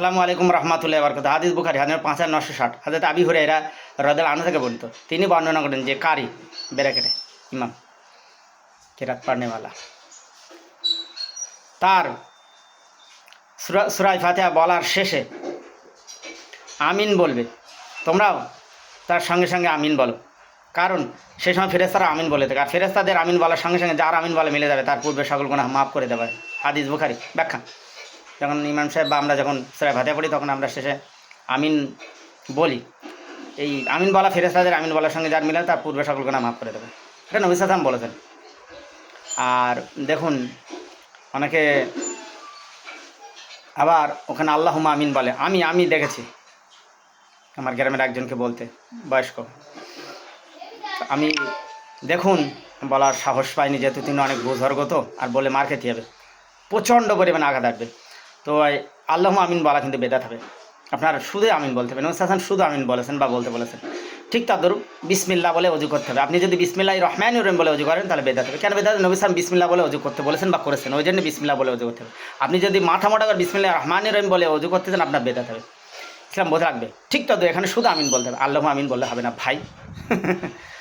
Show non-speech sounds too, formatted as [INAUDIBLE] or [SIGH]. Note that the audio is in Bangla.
সালামু আলাইকুম রহমাতুল্লাহ বরকত হাদিস বুখারি হাজার পাঁচ হাজার নশো ষাট। হাজার আবি হুরে এরা রদাল আনু থেকে বলতো তিনি বর্ণনা করেন যে, কারি বেরাকেটে ইমাম, কেরাত পাড়নেওয়ালা। তার সুরাই ফাতেহা বলার শেষে আমিন বলবে। তোমরাও তার সঙ্গে সঙ্গে আমিন বলো। কারণ সেই সময় ফেরেস্তারা আমিন বলে থাকে। আর ফেরেস্তাদের আমিন বলার সঙ্গে সঙ্গে যার আমিন বলে মিলে যাবে, তার পূর্বে সকল গুণা মাফ করে দেবে হাদিস বুখারি, ব্যাখ্যা। যখন ইমাম সাহেব বা আমরা যখন সুরাই ভাতে পড়ি, তখন আমরা শেষে আমিন বলি। এই আমিন বলা ফেরেস্তাদের আমিন বলার সঙ্গে যার মিলে তার পূর্বে সকল গুণা মাফ করে দেবে। এটা নবী সালাম বলেছেন। আর দেখুন, অনেকে আবার ওখানে আল্লাহ আমিন বলে, আমি আমি দেখেছি। আমার গ্রামের একজনকে বলতে, বয়স্ক। আমি দেখুন, বলার সাহস পাইনি, যেহেতু তিনি অনেক বুঝর্গত আর বলে মার খেতে হবে। প্রচণ্ড পরিমাণে আঘাত আসবে। তো আল্লাহ আমিন বলা কিন্তু বেদাত হবে। আপনার শুধু আমিন বলতে হবে। নবী শুধু আমিন বলেছেন বা বলতে বলেছেন। ঠিক ধরুন বিসমিল্লা বলে অজু করতে হবে। আপনি যদি বিসমিল্লাহ রহমান রহিম বলে অজু করেন, তাহলে বেদাত হবে। কেন বেদাত নবী সালাম বিসমিল্লা বলে অজু করতে বলেছেন বা করেছেন। ওই জন্য বিসমিল্লা বলে অজু করতে হবে। আপনি যদি মাথা মোটা করে বিসমিল্লাহ রহমান রহিম বলে অজু করতে চান, আপনার বেদাত হবে। ইসলাম বোঝা রাখবে ঠিক তত এখানে শুধু আমিন বলতে হবে। আল্লাহ আমিন বললে হবে না, ভাই। [LAUGHS]